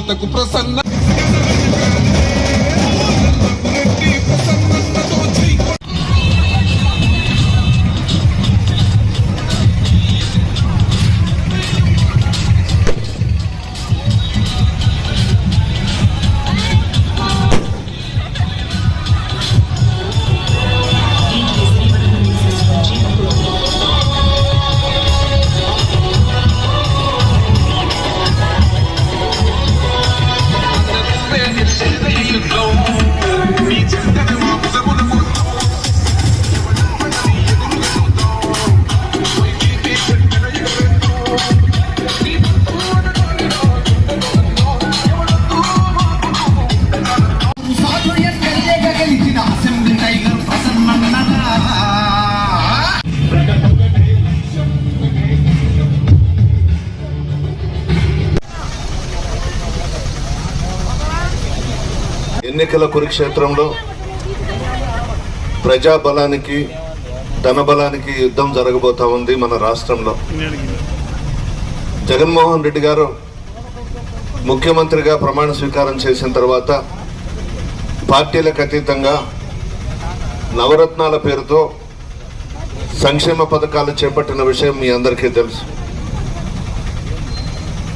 మమతకు ప్రసన్న ఎన్నికల కురుక్షేత్రంలో ప్రజాబలానికి ధనబలానికి యుద్ధం జరగబోతా ఉంది మన రాష్ట్రంలో. జగన్మోహన్ రెడ్డి గారు ముఖ్యమంత్రిగా ప్రమాణ స్వీకారం చేసిన తర్వాత పార్టీలకు అతీతంగా నవరత్నాల పేరుతో సంక్షేమ పథకాలు చేపట్టిన విషయం మీ అందరికీ తెలుసు.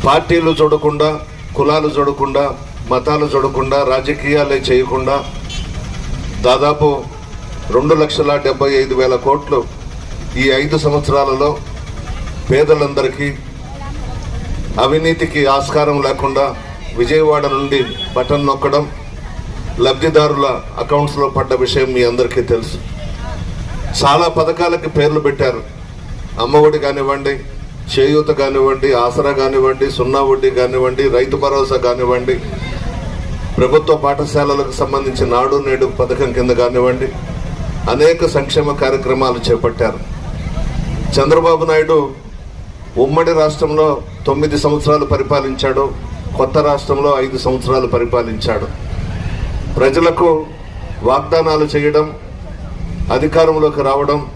పార్టీలు చూడకుండా కులాలు చూడకుండా మతాలు చూడకుండా రాజకీయాలే చేయకుండా దాదాపు రెండు లక్షల డెబ్బై ఐదు వేల కోట్లు ఈ ఐదు సంవత్సరాలలో పేదలందరికీ అవినీతికి ఆస్కారం లేకుండా విజయవాడ నుండి బటన్ నొక్కడం లబ్ధిదారుల అకౌంట్స్లో పడ్డ విషయం మీ అందరికీ తెలుసు. చాలా పథకాలకి పేర్లు పెట్టారు. అమ్మఒడి కానివ్వండి చేయూత కానివ్వండి ఆసరా కానివ్వండి సున్నా వడ్డీ కానివ్వండి రైతు భరోసా కానివ్వండి ప్రభుత్వ పాఠశాలలకు సంబంధించి నాడు నేడు పథకం కింద కానివ్వండి అనేక సంక్షేమ కార్యక్రమాలు చేపట్టారు. చంద్రబాబు నాయుడు ఉమ్మడి రాష్ట్రంలో తొమ్మిది సంవత్సరాలు పరిపాలించాడు కొత్త రాష్ట్రంలో ఐదు సంవత్సరాలు పరిపాలించాడు. ప్రజలకు వాగ్దానాలు చేయడం అధికారంలోకి రావడం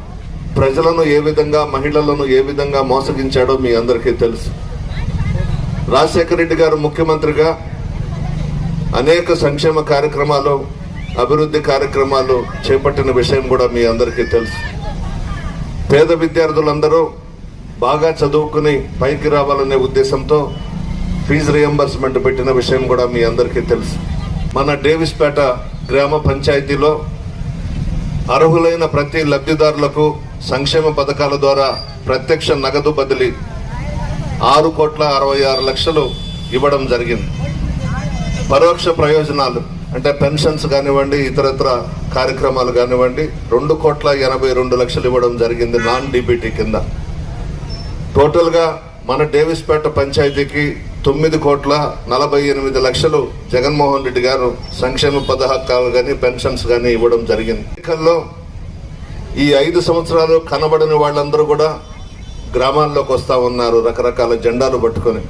ప్రజలను ఏ విధంగా మహిళలను ఏ విధంగా మోసగించాడో మీ అందరికీ తెలుసు. రాజశేఖర రెడ్డి గారు ముఖ్యమంత్రిగా అనేక సంక్షేమ కార్యక్రమాలు అభివృద్ధి కార్యక్రమాలు చేపట్టిన విషయం కూడా మీ అందరికీ తెలుసు. పేద విద్యార్థులందరూ బాగా చదువుకుని పైకి రావాలనే ఉద్దేశంతో ఫీజు రియంబర్స్మెంట్ పెట్టిన విషయం కూడా మీ అందరికీ తెలుసు. మన డేవిస్పేట గ్రామ పంచాయతీలో అర్హులైన ప్రతి లబ్ధిదారులకు సంక్షేమ పథకాల ద్వారా ప్రత్యక్ష నగదు బదిలీ ఆరు కోట్ల అరవై ఆరు లక్షలు ఇవ్వడం జరిగింది. పరోక్ష ప్రయోజనాలు అంటే పెన్షన్స్ కానివ్వండి ఇతరత్ర కార్యక్రమాలు కానివ్వండి రెండు కోట్ల ఎనభై రెండు లక్షలు ఇవ్వడం జరిగింది నాన్ డీబీటీ కింద. టోటల్గా మన డేవిస్పేట పంచాయతీకి తొమ్మిది కోట్ల నలభై ఎనిమిది లక్షలు జగన్మోహన్ రెడ్డి గారు సంక్షేమ పథకాలు కానీ పెన్షన్స్ కానీ ఇవ్వడం జరిగింది. ఎన్నికల్లో ఈ ఐదు సంవత్సరాలు కనబడని వాళ్ళందరూ కూడా గ్రామాల్లోకి వస్తూ ఉన్నారు రకరకాల జెండాలు పట్టుకొని.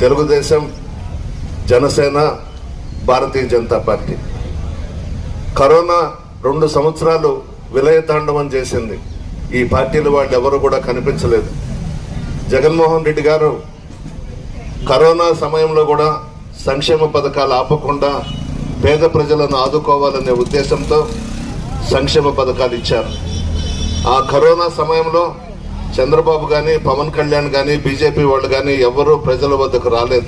తెలుగుదేశం జనసేన భారతీయ జనతా పార్టీ. కరోనా రెండు సంవత్సరాలు విలయతాండవం చేసింది. ఈ పార్టీలు వాళ్ళు ఎవరు కూడా కనిపించలేదు. జగన్మోహన్ రెడ్డి గారు కరోనా సమయంలో కూడా సంక్షేమ పథకాలు ఆపకుండా పేద ప్రజలను ఆదుకోవాలనే ఉద్దేశంతో సంక్షేమ పథకాలు ఇచ్చారు. ఆ కరోనా సమయంలో చంద్రబాబు కానీ పవన్ కళ్యాణ్ కానీ బీజేపీ వాళ్ళు కానీ ఎవరూ ప్రజల వద్దకు రాలేదు.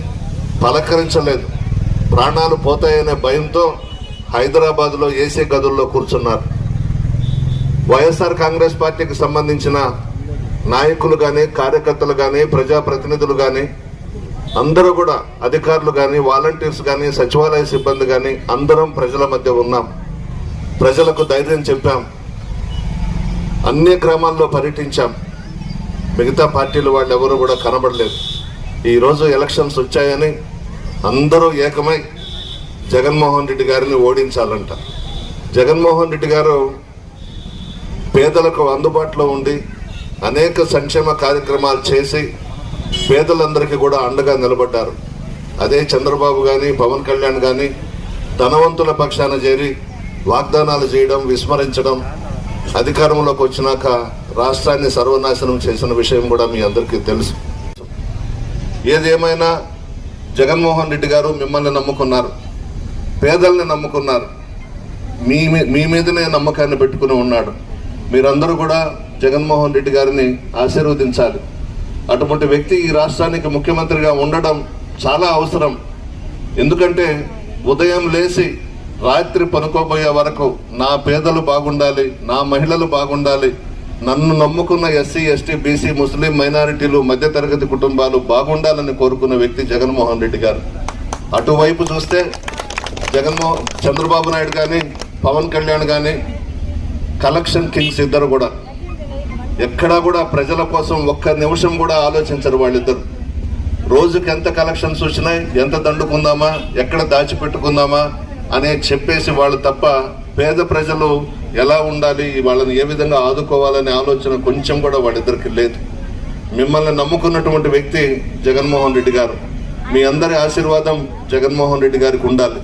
పలకరించలేదు. ప్రాణాలు పోతాయనే భయంతో హైదరాబాద్లో ఏసీ గదుల్లో కూర్చున్నారు. వైఎస్ఆర్ కాంగ్రెస్ పార్టీకి సంబంధించిన నాయకులు కానీ కార్యకర్తలు కానీ ప్రజాప్రతినిధులు కానీ అందరూ కూడా అధికారులు కానీ వాలంటీర్స్ కానీ సచివాలయ సిబ్బంది కానీ అందరం ప్రజల మధ్య ఉన్నాం. ప్రజలకు ధైర్యం చెప్పాం. అన్ని గ్రామాల్లో పర్యటించాం. మిగతా పార్టీలు వాళ్ళు ఎవరు కూడా కనబడలేదు. ఈరోజు ఎలక్షన్స్ వచ్చాయని అందరూ ఏకమై జగన్మోహన్ రెడ్డి గారిని ఓడించాలంట. జగన్మోహన్ రెడ్డి గారు పేదలకు అందుబాటులో ఉండి అనేక సంక్షేమ కార్యక్రమాలు చేసి పేదలందరికీ కూడా అండగా నిలబడ్డారు. అదే చంద్రబాబు కానీ పవన్ కళ్యాణ్ కానీ ధనవంతుల పక్షాన చేరి వాగ్దానాలు చేయడం విస్మరించడం అధికారంలోకి వచ్చినాక రాష్ట్రాన్ని సర్వనాశనం చేసిన విషయం కూడా మీ అందరికీ తెలుసు. ఏదేమైనా జగన్మోహన్ రెడ్డి గారు మిమ్మల్ని నమ్ముకున్నారు పేదల్ని నమ్ముకున్నారు మీ మీ- మీదనే నమ్మకాన్ని పెట్టుకుని ఉన్నాడు. మీరందరూ కూడా జగన్మోహన్ రెడ్డి గారిని ఆశీర్వదించాలి. అటువంటి వ్యక్తి ఈ రాష్ట్రానికి ముఖ్యమంత్రిగా ఉండడం చాలా అవసరం. ఎందుకంటే ఉదయం లేచి రాత్రి పనుకోబోయే వరకు నా పేదలు బాగుండాలి నా మహిళలు బాగుండాలి. నన్ను నమ్ముకున్న ఎస్సీ ఎస్టీ బీసీ ముస్లిం మైనారిటీలు మధ్యతరగతి కుటుంబాలు బాగుండాలని కోరుకున్న వ్యక్తి జగన్మోహన్ రెడ్డి గారు. అటువైపు చూస్తే జగన్మోహన్ చంద్రబాబు నాయుడు కానీ పవన్ కళ్యాణ్ కానీ కలెక్షన్ కింగ్స్ ఇద్దరు కూడా. ఎక్కడా కూడా ప్రజల కోసం ఒక్క నిమిషం కూడా ఆలోచించరు వాళ్ళిద్దరు. రోజుకి ఎంత కలెక్షన్స్ వచ్చినాయి ఎంత దండుకుందామా ఎక్కడ దాచిపెట్టుకుందామా అనే చెప్పేసి వాళ్ళు తప్ప పేద ప్రజలు ఎలా ఉండాలి? వాళ్ళని ఏ విధంగా ఆదుకోవాలనే ఆలోచన కొంచెం కూడా వాళ్ళిద్దరికి లేదు. మిమ్మల్ని నమ్ముకున్నటువంటి వ్యక్తి జగన్మోహన్ రెడ్డి గారు. మీ అందరి ఆశీర్వాదం జగన్మోహన్ రెడ్డి గారికి ఉండాలి.